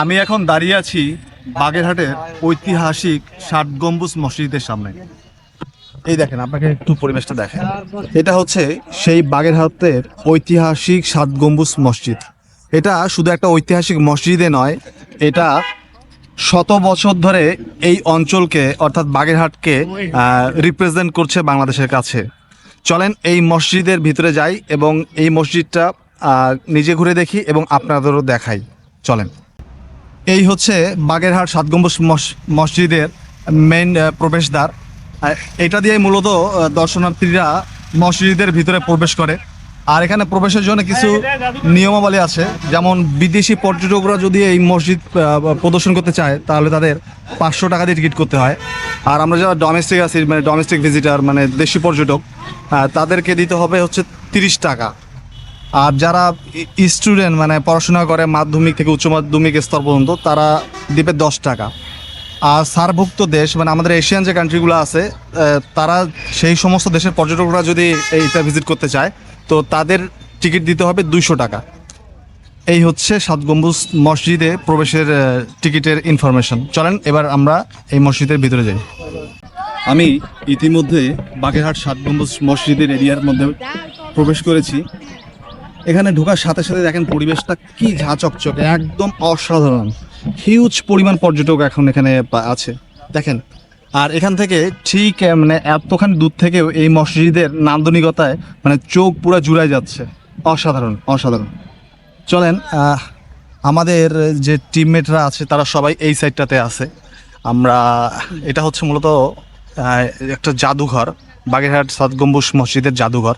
আমি এখন দাঁড়িয়ে আছি বাগেরহাটের ঐতিহাসিক ষাট গম্বুজ মসজিদের সামনে। এই দেখেন, আপনাকে একটু পরিবেশটা দেখেন। এটা হচ্ছে সেই বাগেরহাটের ঐতিহাসিক সাত গম্বুজ মসজিদ। এটা শুধু একটা ঐতিহাসিক মসজিদে নয়, এটা শত বছর ধরে এই অঞ্চলকে, অর্থাৎ বাগেরহাটকে রিপ্রেজেন্ট করছে বাংলাদেশের কাছে। চলেন এই মসজিদের ভিতরে যাই এবং এই মসজিদটা নিজে ঘুরে দেখি এবং আপনাদেরও দেখাই। চলেন। এই হচ্ছে বাগেরহাট সাত গম্বুজ মস- মসজিদের মেইন প্রবেশদ্বার। এটা দিয়ে মূলত দর্শনার্থীরা মসজিদের ভিতরে প্রবেশ করে। আর এখানে প্রবেশের জন্য কিছু নিয়মাবলী আছে। যেমন বিদেশি পর্যটকরা যদি এই মসজিদ প্রদর্শন করতে চায় তাহলে তাদের পাঁচশো টাকা দিয়ে টিকিট করতে হয়। আর আমরা যারা ডোমেস্টিক আছি মানে ডোমেস্টিক ভিজিটার মানে দেশি পর্যটক তাদেরকে দিতে হবে হচ্ছে তিরিশ টাকা। আর যারা স্টুডেন্ট মানে পড়াশোনা করে মাধ্যমিক থেকে উচ্চ মাধ্যমিক স্তর পর্যন্ত, তারা দিবে দশ টাকা। আর সারভুক্ত দেশ মানে আমাদের এশিয়ান যে কান্ট্রিগুলো আছে তারা সেই সমস্ত দেশের পর্যটকরা যদি এইটা ভিজিট করতে চায়, তো তাদের টিকিট দিতে হবে দুইশো টাকা। এই হচ্ছে সাত গম্বুজ মসজিদে প্রবেশের টিকিটের ইনফরমেশন চলেন, এবার আমরা এই মসজিদের ভিতরে যাই। আমি ইতিমধ্যে বাগেরহাট সাত গম্বুজ মসজিদের এরিয়ার মধ্যে প্রবেশ করেছি। এখানে ঢোকার সাথে সাথে দেখেন পরিবেশটা কি ঝা চকচকে একদম অসাধারণ। হিউজ পরিমাণ পর্যটক এখন এখানে আছে। দেখেন, আর এখান থেকে ঠিক মানে এতখানি দূর থেকেও এই মসজিদের নান্দনিকতায় মানে চোখ পুরো জুড়াই যাচ্ছে। অসাধারণ অসাধারণ। চলেন আমাদের যে টিমমেটরা আছে, তারা সবাই এই সাইডটাতে আছে। আমরা, এটা হচ্ছে মূলত একটা জাদুঘর, বাগেরহাট সাত গম্বুজ মসজিদের জাদুঘর।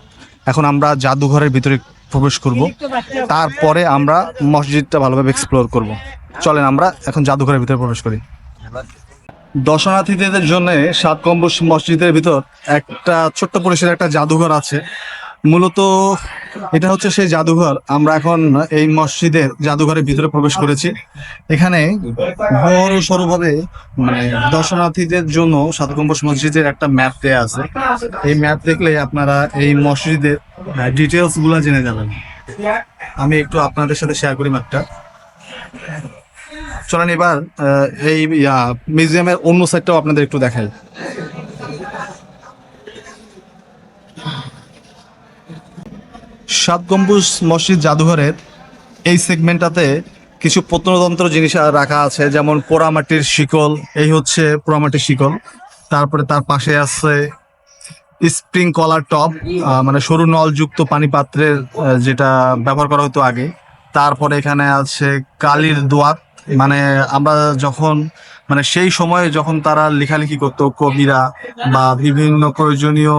এখন আমরা জাদুঘরের ভিতরে প্রবেশ করব। তারপরে আমরা মসজিদটা ভালোভাবে এক্সপ্লোর করব। চলেন আমরা এখন জাদুঘরের ভিতরে প্রবেশ করি। দর্শনার্থীদের জন্য সাত কম্বস মসজিদের ভিতর একটা ছোট্ট পরিসরের একটা জাদুঘর আছে। মূলত এটা হচ্ছে সেই জাদুঘর। আমরা এখন এই মসজিদের জাদুঘরের ভিতরে প্রবেশ করেছি। এখানে বড় সড়োভাবে মানে দর্শনার্থীদের জন্য সাত মসজিদের একটা ম্যাপ দেয়া আছে। এই ম্যাপ দেখলে আপনারা এই মসজিদের ডিটেলসগুলো জেনে যাবেন। আমি একটু আপনাদের সাথে শেয়ার করি ম্যাপটা চলেন এবার এই মিউজিয়ামের অন্য সাইডটাও আপনাদের একটু দেখাই। সাত গম্বুজ মসজিদ জাদুঘরের এই সেগমেন্টটাতে কিছু প্রত্নতন্ত্র জিনিস রাখা আছে, যেমন পোড়ামাটির শিকল, এই হচ্ছে পোড়ামাটির শিকল। তারপরে তার পাশে আছে স্প্রিং কলার টপ মানে সরু নলযুক্ত পানি পাত্রের যেটা ব্যবহার করা হতো আগে। তারপরে এখানে আছে কালির দোয়াত মানে আমরা যখন মানে সেই সময়ে যখন তারা লেখালেখি করতো কবিরা বা বিভিন্ন প্রয়োজনীয়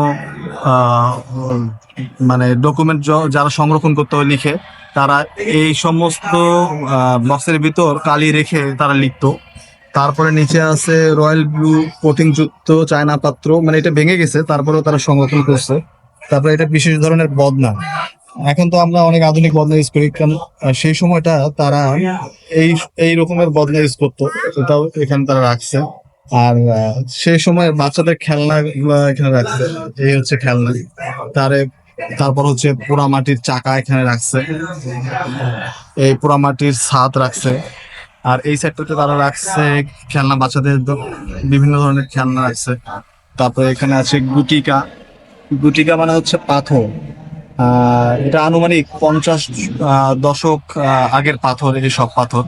মানে ডকুমেন্ট যারা সংরক্ষণ করতে হয় লিখে, তারা এই সমস্ত বক্সের ভিতর কালি রেখে তারা লিখতো। তারপরে নিচে আছে রয়্যাল ব্লু কোটিং যুক্ত চায়না পাত্র মানে এটা ভেঙে গেছে, তারপরেও তারা সংরক্ষণ করছে। তারপরে এটা বিশেষ ধরনের বদনা। এখন তো আমরা অনেক আধুনিক বদনা ইউজ করি, কারণ সেই সময়টা তারা এই এই রকমের বদনা ইউজ করতো, সেটাও এখানে তারা রাখছে। আর সেই সময় বাচ্চাদের খেলনা এখানে রাখছে। এই হচ্ছে খেলনা। তারে, তারপর হচ্ছে পোড়া মাটির চাকা এখানে রাখছে। এই পোড়া মাটির ছাদ রাখছে। আর এই সাইডটাতে তারা রাখছে খেলনা, বাচ্চাদের বিভিন্ন ধরনের খেলনা রাখছে। তারপরে এখানে আছে গুটিকা। গুটিকা মানে হচ্ছে পাথর। এটা আনুমানিক পঞ্চাশ দশক আগের পাথর, এই সব পাথর।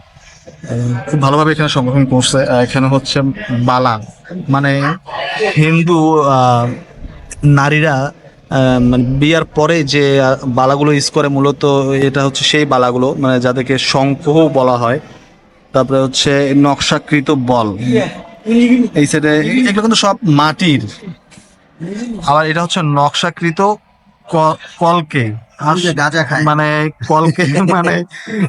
খুব ভালোভাবে এখানে সংরক্ষণ করছে। এখানে হচ্ছে বালা মানে হিন্দু নারীরা মানে বিয়ার পরে যে বালাগুলো ইউজ করে মূলত এটা হচ্ছে সেই বালাগুলো মানে যাদেরকে শঙ্খও বলা হয়। তারপরে হচ্ছে নকশাকৃত বল। এই সাইডে এগুলো কিন্তু সব মাটির। আবার এটা হচ্ছে নকশাকৃত কলকে। মানে কলকে মানে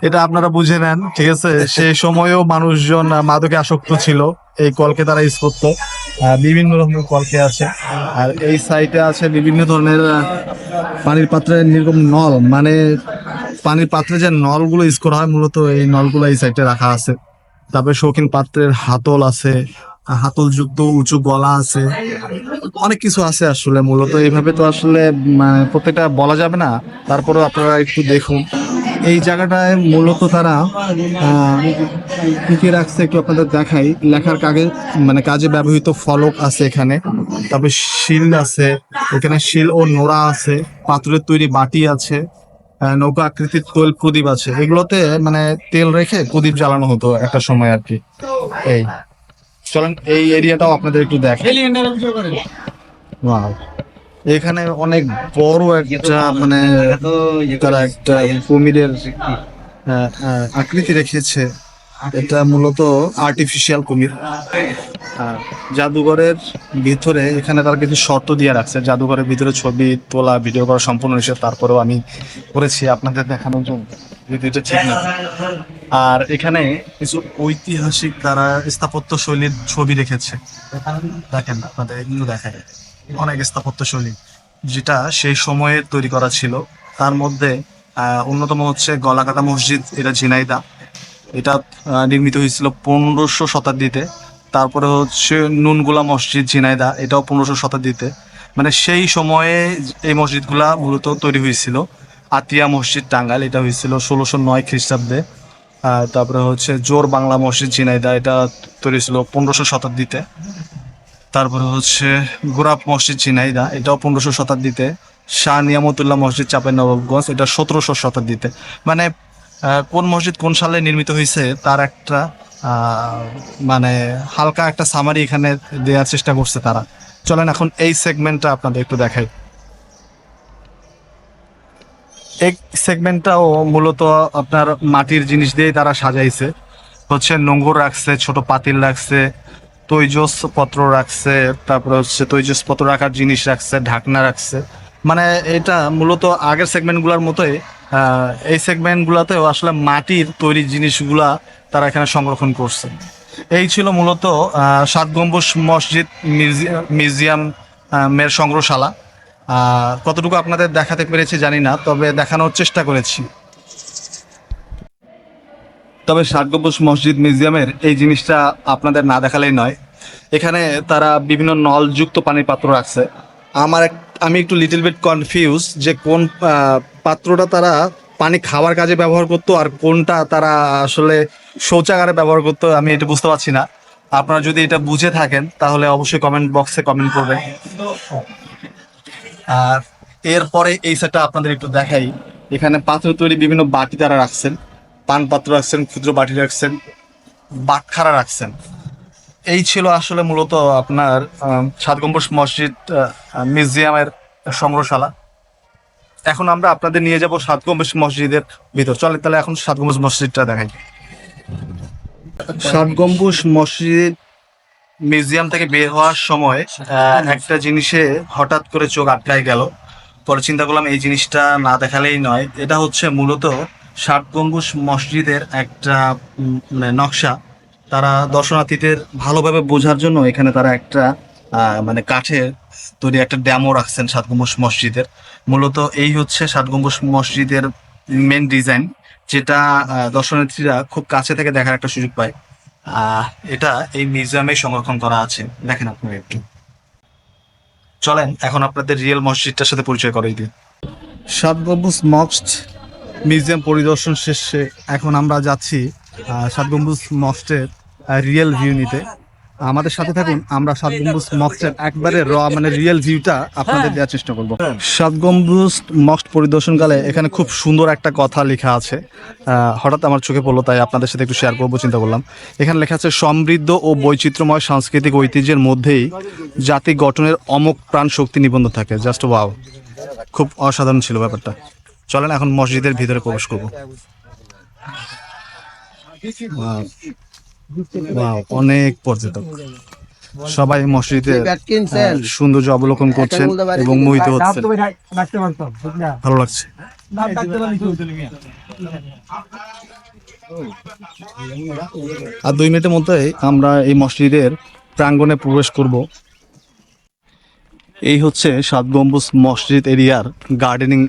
এটা আপনারা বুঝে নেন, ঠিক আছে? সেই সময়েও মানুষজন মাদকে আসক্ত ছিল এই কলকে তারা ইউজ করতো। বিভিন্ন রকমের কলকে আছে। আর এই সাইডে আছে বিভিন্ন ধরনের পানির পাত্রে এরকম নল। মানে পানির পাত্রে যে নলগুলো ইউজ করা হয়, মূলত এই নলগুলো এই সাইডে রাখা আছে। তারপরে শৌখিন পাত্রের হাতল আছে হাতল যুক্ত উঁচু গলা আছে। অনেক কিছু আছে আসলে, মূলত এইভাবে তো আসলে মানে প্রত্যেকটা বলা যাবে না। তারপরেও আপনারা একটু দেখুন। এই জায়গাটায় মূলত তারা কি রাখছে, একটু আপনাদের দেখাই। লেখার কাগে মানে কাজে ব্যবহৃত ফলক আছে এখানে। তারপরে শিল আছে, এখানে শিল ও নোড়া আছে, পাথরের তৈরি বাটি আছে নৌকা আকৃতির তৈল প্রদীপ আছে। এগুলোতে মানে তেল রেখে প্রদীপ জ্বালানো হতো একটা সময় আর কি। এই। চলেন এই এরিয়াটাও আপনাদের একটু দেখেন. এখানে অনেক বড় একটা মানে তারা একটা কুমিরের আকৃতি রেখেছে। এটা মূলত আর্টিফিশিয়াল কুমির। আর জাদুঘরের ভিতরে এখানে তার কিছু শর্ত দিয়ে রাখছে। জাদুঘরের ভিতরে ছবি তোলা ভিডিও করা সম্পূর্ণ নিষেধ। তারপরেও আমি করেছি, আপনাদের দেখানোর জন্য। ঠিক না আর এখানে কিছু ঐতিহাসিক তারা স্থাপত্য শৈলীর ছবি রেখেছে। দেখেন, আপনাদের এগুলো দেখায় অনেক স্থাপত্য শৈলী যেটা সেই সময়ে তৈরি করা ছিল। তার মধ্যে অন্যতম হচ্ছে গলাকাটা মসজিদ, এটা ঝিনাইদা এটা নির্মিত হয়েছিল পনেরোশো শতাব্দীতে। তারপরে হচ্ছে নুনগুলা মসজিদ ঝিনাইদা এটাও পনেরোশো শতাব্দীতে। মানে সেই সময়ে এই মসজিদগুলা মূলত তৈরি হয়েছিল। আতিয়া মসজিদ টাঙ্গাইল, এটা হয়েছিল ষোলোশো নয় খ্রিস্টাব্দে। তারপরে হচ্ছে জোর বাংলা মসজিদ ঝিনাইদা এটা তৈরি ছিল পনেরোশো শতাব্দীতে। তারপরে হচ্ছে গোরাপ মসজিদ ঝিনাইদা এটাও পনেরোশো শতাব্দীতে। শাহ নিয়ামতুল্লাহ মসজিদ চাপের নবাবগঞ্জ এটা সতেরোশো শতাব্দীতে। মানে কোন মসজিদ কোন সালে নির্মিত হয়েছে তার একটা মানে হালকা একটা সামারি এখানে দেওয়ার চেষ্টা করছে তারা। চলেন এখন এই সেগমেন্টটা আপনাদের একটু দেখাই। এই সেগমেন্টটাও মূলত আপনার মাটির জিনিস দিয়ে তারা সাজাইছে। হচ্ছে নোংর রাখছে, ছোট পাতিল রাখছে তৈজস পত্র রাখছে, তারপরে হচ্ছে তৈজস পত্র রাখার জিনিস রাখছে, ঢাকনা রাখছে। মানে এটা মূলত আগের সেগমেন্টগুলোর মতোই এই সেগমেন্টগুলোতেও আসলে মাটির তৈরি জিনিসগুলা তারা এখানে সংরক্ষণ করছে। এই ছিল মূলত সাত গম্বুজ মসজিদ মিউজিয়াম মের সংগ্রহশালা। কতটুকু আপনাদের দেখাতে পেরেছি জানি না, তবে দেখানোর চেষ্টা করেছি। তবে ষাট গম্বুজ মসজিদ, মিউজিয়ামের এই জিনিসটা আপনাদের না দেখালেই নয়। এখানে তারা বিভিন্ন নলযুক্ত পানির পাত্র রাখছে। আমার এক- আমি একটু লিটল বিট কনফিউজ যে কোন পাত্রটা তারা পানি খাওয়ার কাজে ব্যবহার করতো আর কোনটা তারা আসলে শৌচাগারে ব্যবহার করতো, আমি এটা বুঝতে পারছি না। আপনারা যদি এটা বুঝে থাকেন, তাহলে অবশ্যই কমেন্ট বক্সে কমেন্ট করবেন। আর এরপরে এই সেটটা আপনাদের একটু দেখাই। এখানে পাত্র তৈরি বিভিন্ন বাটি তারা রাখছেন। পান পাত্র রাখছেন, ক্ষুদ্র বাটি রাখছেন, বাটখারা রাখছেন। এই ছিল আসলে মূলত আপনার সাত গম্বুজ মসজিদ মিউজিয়ামের সংগ্রহশালা। এখন আমরা আপনাদের নিয়ে যাব সাত গম্বুজ মসজিদের ভিতর। চলে তাহলে এখন সাত গম্বুজ মসজিদটা দেখাই। সাত গম্বুজ মসজিদ মিউজিয়াম থেকে বের হওয়ার সময় একটা জিনিসে হঠাৎ করে চোখ আটকায় গেল। পরে চিন্তা করলাম এই জিনিসটা না দেখালেই নয়। এটা হচ্ছে মূলত ষাট গম্বুজ মসজিদের একটা মানে নকশা। তারা দর্শনার্থীদের ভালোভাবে বোঝার জন্য এখানে তারা একটা মানে কাঠের তৈরি একটা ড্যামও রাখছেন সাত গম্বুজ মসজিদের। মূলত এই হচ্ছে সাত গম্বুজ মসজিদের মেন ডিজাইন যেটা দর্শনার্থীরা খুব কাছে থেকে দেখার একটা সুযোগ পায়। এটা এই মিউজিয়ামে সংরক্ষণ করা আছে। দেখেন আপনারা একটু। চলেন, এখন আপনাদের রিয়েল মসজিদটার সাথে পরিচয় করাই দিন সাত গম্বুজ মস্ট মিউজিয়াম পরিদর্শন শেষে এখন আমরা যাচ্ছি সাত গম্বুজ মস্টের রিয়েল ভিউ নিতে। আমাদের সাথে থাকুন, আমরা সাত গম্বুজ মস্টের একবারে র মানে রিয়েল ভিউটা আপনাদের দেওয়ার চেষ্টা করব। সাত গম্বুজ মস্ট পরিদর্শনকালে এখানে খুব সুন্দর একটা কথা লেখা আছে। হঠাৎ আমার চোখে পড়ল, তাই আপনাদের সাথে একটু শেয়ার করব, চিন্তা করলাম। এখানে লেখা আছে, সমৃদ্ধ ও বৈচিত্র্যময় সাংস্কৃতিক ঐতিহ্যের মধ্যেই জাতি গঠনের অমোক প্রাণ শক্তি নিবন্ধ থাকে। জাস্ট ওয়াও খুব অসাধারণ ছিল ব্যাপারটা। চলেন, এখন মসজিদের ভিতরে প্রবেশ করব। অনেক পর্যটক। সবাই মসজিদের সৌন্দর্য অবলোকন করছেন এবং মোহিত হচ্ছেন। ভালো লাগছে। আর দুই মিনিটের মধ্যে আমরা এই মসজিদের প্রাঙ্গণে প্রবেশ করব। এই হচ্ছে সাত গম্বুজ মসজিদ এরিয়ার গার্ডেনিং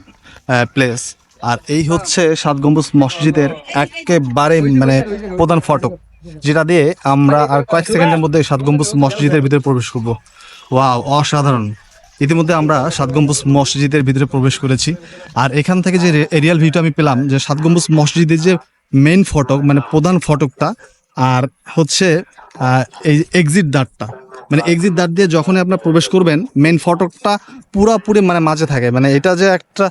প্লেস আর এই হচ্ছে সাত গম্বুজ মসজিদের একেবারে মানে প্রধান ফটক, যেটা দিয়ে আমরা আর কয়েক সেকেন্ডের মধ্যে সাত গম্বুজ মসজিদের ভিতরে প্রবেশ করব। ওয়াও, অসাধারণ। ইতিমধ্যে আমরা সাত গম্বুজ মসজিদের ভিতরে প্রবেশ করেছি। আর এখান থেকে যে এরিয়াল ভিউটা আমি পেলাম, যে সাত গম্বুজ মসজিদের যে মেইন ফটক মানে প্রধান ফটকটা, আর হচ্ছে এই এক্সিট দ্বারটা। মানে এক্সিট দ্বার দিয়ে যখনই আপনার প্রবেশ করবেন মেইন ফটকটা পুরাপুরি মানে মাঝে থাকে। মানে এটা যে একটা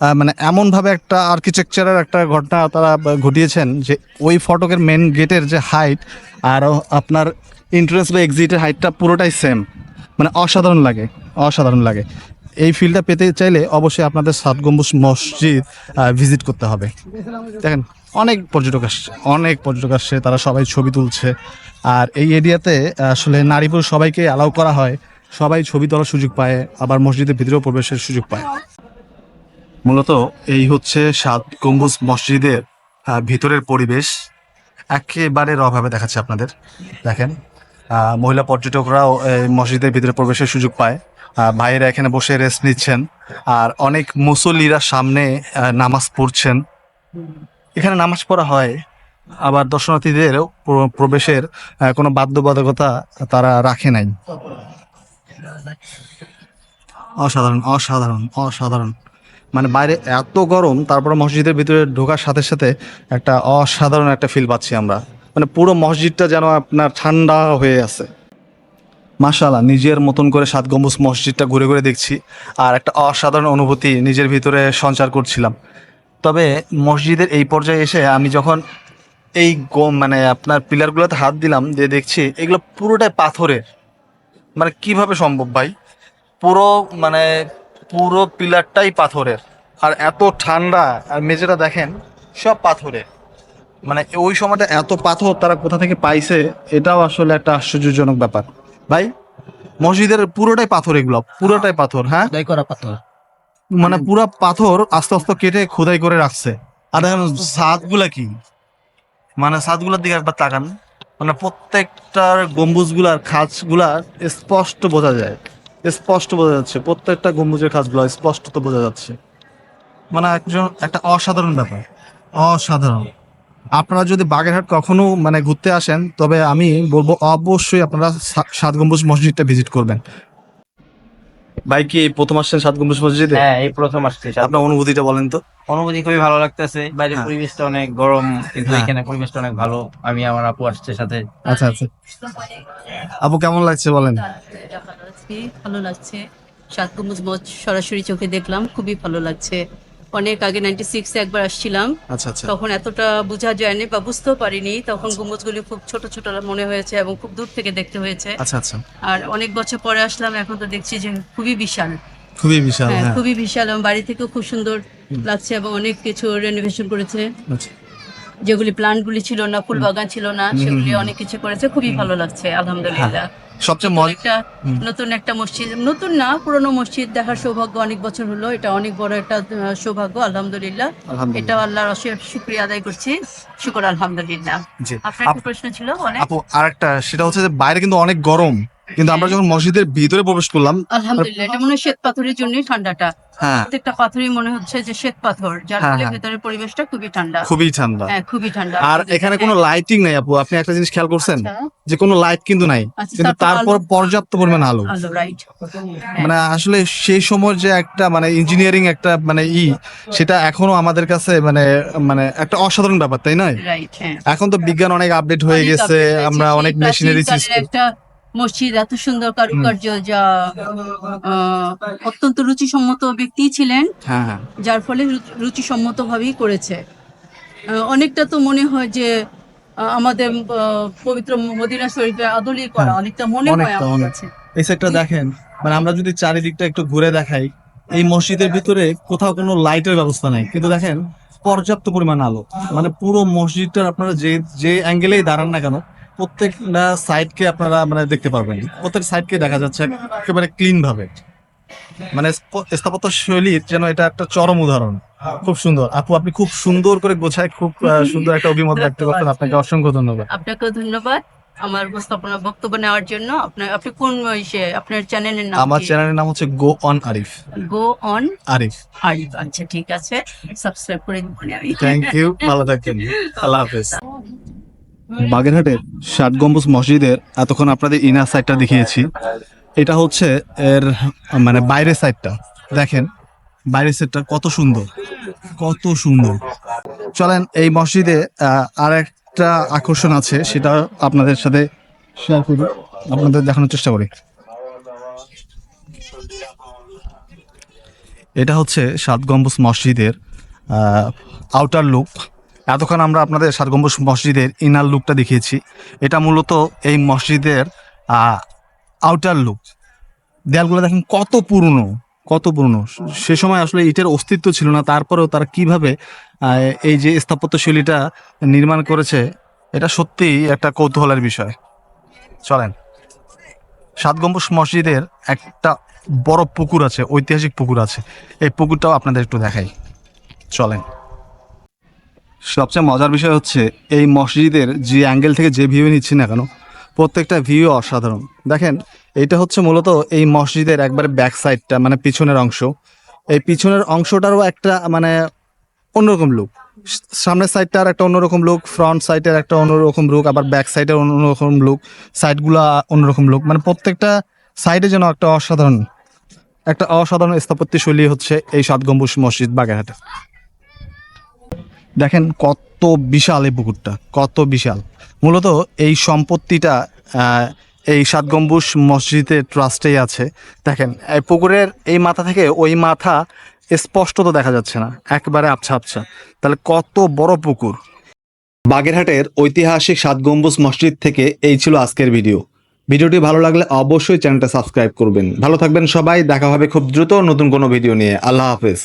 মানে এমনভাবে একটা আর্কিটেকচারের একটা ঘটনা তারা ঘটিয়েছেন যে ওই ফটকের মেন গেটের যে হাইট আর আপনার এন্ট্রেন্স বা এক্সিটের হাইটটা পুরোটাই সেম মানে অসাধারণ লাগে অসাধারণ লাগে। এই ফিলটা পেতে চাইলে অবশ্যই আপনাদের সাত গম্বুজ মসজিদ ভিজিট করতে হবে। দেখেন, অনেক পর্যটক আসছে, অনেক পর্যটক আসছে, তারা সবাই ছবি তুলছে। আর এই এরিয়াতে আসলে নারী পুরুষ সবাইকে অ্যালাউ করা হয়। সবাই ছবি তোলার সুযোগ পায়, আবার মসজিদের ভিতরেও প্রবেশের সুযোগ পায়। মূলত এই হচ্ছে সাত গম্বুজ মসজিদের ভিতরের পরিবেশ। একেবারে রভাবে দেখাচ্ছে আপনাদের। দেখেন মহিলা পর্যটকরাও এই মসজিদের ভিতরে প্রবেশের সুযোগ পায়। ভাইয়েরা এখানে বসে রেস্ট নিচ্ছেন। আর অনেক মুসল্লিরা সামনে নামাজ পড়ছেন। এখানে নামাজ পড়া হয়, আবার দর্শনার্থীদেরও প্রবেশের কোনো বাধ্যবাধকতা তারা রাখে নাই। অসাধারণ অসাধারণ অসাধারণ। মানে বাইরে এত গরম, তারপরে মসজিদের ভিতরে ঢোকার সাথে সাথে একটা অসাধারণ একটা ফিল পাচ্ছি আমরা। মানে পুরো মসজিদটা যেন আপনার ঠান্ডা হয়ে আছে। মাশাল্লাহ নিজের মতন করে সাত গম্বুজ মসজিদটা ঘুরে ঘুরে দেখছি আর একটা অসাধারণ অনুভূতি নিজের ভিতরে সঞ্চার করছিলাম। তবে মসজিদের এই পর্যায়ে এসে আমি যখন এই গম মানে আপনার পিলারগুলোতে হাত দিলাম, দিয়ে দেখছি এগুলো পুরোটাই পাথরের। মানে কীভাবে সম্ভব ভাই? পুরো মানে পুরো পিলারটাই পাথরের। আর এত ঠান্ডা আর মেঝেটা দেখেন সব পাথরের। মানে ওই সময়টা এত পাথর তারা কোথা থেকে পাইছে এটাও আসলে একটা আশ্চর্যজনক ব্যাপার। ভাই মসজিদের পুরোটাই পাথর এগুলো পুরোটাই পাথর হ্যাঁ? করা পাথর। মানে পুরা পাথর আস্তে আস্তে কেটে খোদাই করে রাখছে। আর দেখেন ছাদগুলা কি? মানে ছাদগুলোর দিকে একবার তাকান। মানে প্রত্যেকটার গম্বুজগুলার খাঁজগুলা স্পষ্ট বোঝা যায়। স্পষ্ট বোঝা যাচ্ছে প্রত্যেকটা গম্বুজের খাঁজগুলো স্পষ্ট তো বোঝা যাচ্ছে। মানে একজন একটা অসাধারণ ব্যাপার অসাধারণ। আপনারা যদি বাগেরহাট কখনো মানে ঘুরতে আসেন তবে আমি বলব অবশ্যই আপনারা সাত গম্বুজ মসজিদটা ভিজিট করবেন। ভাই কি প্রথম আসছেন সাত গম্বুজ মসজিদে? হ্যাঁ এই প্রথম আসছে আপনার অনুভূতিটা বলেন তো। অনুভূতি খুবই ভালো লাগতেছে। বাইরের হ্যাঁ। পরিবেশটা অনেক গরম কিন্তু হ্যাঁ। এখানে পরিবেশটা অনেক ভালো। আমি আমার আপু আসছে সাথে। আচ্ছা আচ্ছা। আপু কেমন লাগছে বলেন? এটা ভালো লাগছে। সাত গম্বুজ মঠ সরাসরি চোখে দেখলাম খুবই ভালো লাগছে। অনেক আগে নাইনটি সিক্সে একবার আসছিলাম। আচ্ছা আচ্ছা। তখন এতটা বোঝা যায়নি বা বুঝতেও পারিনি তখন গম্বুজগুলি খুব ছোট ছোট মনে হয়েছে এবং খুব দূর থেকে দেখতে হয়েছে। আচ্ছা আচ্ছা। আর অনেক বছর পরে আসলাম এখন তো দেখছি যে খুবই বিশাল। খুবই বিশাল হ্যাঁ হ্যাঁ। খুবই বিশাল এবং বাড়ি থেকেও খুব সুন্দর লাগছে এবং অনেক কিছু রেনোভেশন করেছে। আচ্ছা। যেগুলি প্লান্টগুলি ছিল না ফুল বাগান ছিল না সেগুলি অনেক কিছু করেছে খুবই ভালো লাগছে আলহামদুলিল্লাহ। সবচেয়ে নতুন মজা একটা নতুন একটা মসজিদ নতুন না পুরনো মসজিদ দেখার সৌভাগ্য অনেক বছর হলো এটা অনেক বড় একটা সৌভাগ্য আলহামদুলিল্লাহ। এটা আল্লাহর অশেষ শুক্রিয়া আদায় করছি শুকর আলহামদুলিল্লাহ। আপনার আপ- প্রশ্ন ছিল অনেক আপু আরেকটা সেটা হচ্ছে যে বাইরে কিন্তু অনেক গরম। কিন্তু আমরা যখন মসজিদের ভিতরে প্রবেশ করলাম আলহামদুলিল্লাহ এটা মনে হয় শ্বেত পাথরের জন্যই ঠান্ডাটা। হ্যাঁ। প্রত্যেকটা পাথরই মনে হচ্ছে যে শ্বেত পাথর যার হ্যাঁ, ফলে হ্যাঁ। ভেতরের পরিবেশটা খুবই ঠান্ডা। খুবই ঠান্ডা। হ্যাঁ খুবই ঠান্ডা। আর এখানে কোনো লাইটিং নাই আপু আপনি একটা জিনিস খেয়াল করছেন? আচ্ছা, যে কোনো লাইট কিন্তু নাই আচ্ছা, কিন্তু তারপর পর্যাপ্ত পরিমাণ আলো। আলো মানে আসলে সেই সময় যে একটা মানে ইঞ্জিনিয়ারিং একটা মানে ই সেটা এখনও আমাদের কাছে মানে মানে একটা অসাধারণ ব্যাপার তাই নয়? এখন তো বিজ্ঞান অনেক আপডেট হয়ে গেছে আমরা অনেক মেশিনারি একটা মসজিদ এত সুন্দর কারুকার্য যা অত্যন্ত রুচিসম্মত ব্যক্তি ছিলেন। হ্যাঁ হ্যাঁ। যার ফলে রুচিসম্মত ভাবেই করেছে। অনেকটা তো মনে হয় যে আমাদের পবিত্র মদিনা শরীফের আদলি করা হ্যাঁ, অনেকটা মনে হয় আমার কাছে। এই সেটটা দেখেন মানে আমরা যদি চারিদিকটা একটু ঘুরে দেখাই এই মসজিদের ভিতরে কোথাও কোনো লাইটের ব্যবস্থা নাই। কিন্তু দেখেন পর্যাপ্ত পরিমাণ আলো। মানে পুরো মসজিদটার আপনারা যে যে অ্যাঙ্গেলেই দাঁড়ান না কেন প্রত্যেকটা সাইডকে আপনারা মানে দেখতে পারবেন। প্রত্যেক সাইডকে দেখা যাচ্ছে একেবারে ক্লিন ভাবে। মানে স্থাপত্য শৈলীর যেন এটা একটা চরম উদাহরণ। খুব সুন্দর। আপু আপনি খুব সুন্দর করে গোছায় খুব সুন্দর একটা অভিমত ব্যক্ত করতেন আপনাকে অসংখ্য ধন্যবাদ। আপনাকেও ধন্যবাদ আমার উপস্থাপনা বক্তব্য নেওয়ার জন্য। আপনার আপনি কোন ইসে আপনার চ্যানেলের নাম আমার চ্যানেলের নাম হচ্ছে go on Arif go on Arif Arif আচ্ছা ঠিক আছে। সাবস্ক্রাইব করে দিবেন। আমি থ্যাংক ইউ ভালো থাকেন আল্লাহ হাফেজ। বাগেরহাটের ষাট গম্বুজ মসজিদের এতক্ষণ আপনাদের ইনার সাইডটা দেখিয়েছি। এটা হচ্ছে এর মানে বাইরের সাইডটা দেখেন, বাইরের সাইডটা কত সুন্দর কত সুন্দর। চলেন, এই মসজিদে আর একটা আকর্ষণ আছে, সেটা আপনাদের সাথে শেয়ার করি, আপনাদের দেখানোর চেষ্টা করি। এটা হচ্ছে সাত গম্বুজ মসজিদের আউটার লুক এতক্ষণ আমরা আপনাদের সাত গম্বুজ মসজিদের ইনার লুকটা দেখিয়েছি। এটা মূলত এই মসজিদের আউটার লুক দেয়ালগুলো দেখেন কত পুরনো কত পুরনো। সে সময় আসলে ইটের অস্তিত্ব ছিল না, তারপরেও তারা কীভাবে এই যে স্থাপত্যশৈলীটা নির্মাণ করেছে, এটা সত্যিই একটা কৌতূহলের বিষয়। চলেন। সাত গম্বুজ মসজিদের একটা বড় পুকুর আছে, ঐতিহাসিক পুকুর আছে। এই পুকুরটাও আপনাদের একটু দেখাই। চলেন। সবচেয়ে মজার বিষয় হচ্ছে এই মসজিদের যে অ্যাঙ্গেল থেকে যে ভিউ নিচ্ছি না কেন, প্রত্যেকটা ভিউ অসাধারণ। দেখেন এটা হচ্ছে মূলত এই মসজিদের একবারে ব্যাক সাইডটা মানে পিছনের অংশ। এই পিছনের অংশটারও একটা মানে অন্যরকম লুক সামনের সাইডটার একটা অন্যরকম লুক ফ্রন্ট সাইডের একটা অন্যরকম লুক আবার ব্যাক সাইডের অন্যরকম লুক সাইডগুলো অন্যরকম লুক মানে প্রত্যেকটা সাইডে যেন একটা অসাধারণ একটা অসাধারণ স্থাপত্য শৈলী হচ্ছে এই সাত গম্বুজ মসজিদ বাগেরহাটে। দেখেন কত বিশাল এই পুকুরটা, কত বিশাল। মূলত এই সম্পত্তিটা এই সাত গম্বুজ মসজিদের ট্রাস্টেই আছে। দেখেন, এই পুকুরের এই মাথা থেকে ওই মাথা স্পষ্ট তো দেখা যাচ্ছে না, একবারে আবছা আবছা তাহলে কত বড় পুকুর। বাগেরহাটের ঐতিহাসিক সাত গম্বুজ মসজিদ থেকে এই ছিল আজকের ভিডিও। ভিডিওটি ভালো লাগলে অবশ্যই চ্যানেলটা সাবস্ক্রাইব করবেন। ভালো থাকবেন সবাই, দেখা হবে খুব দ্রুত নতুন কোনো ভিডিও নিয়ে। আল্লাহ হাফেজ।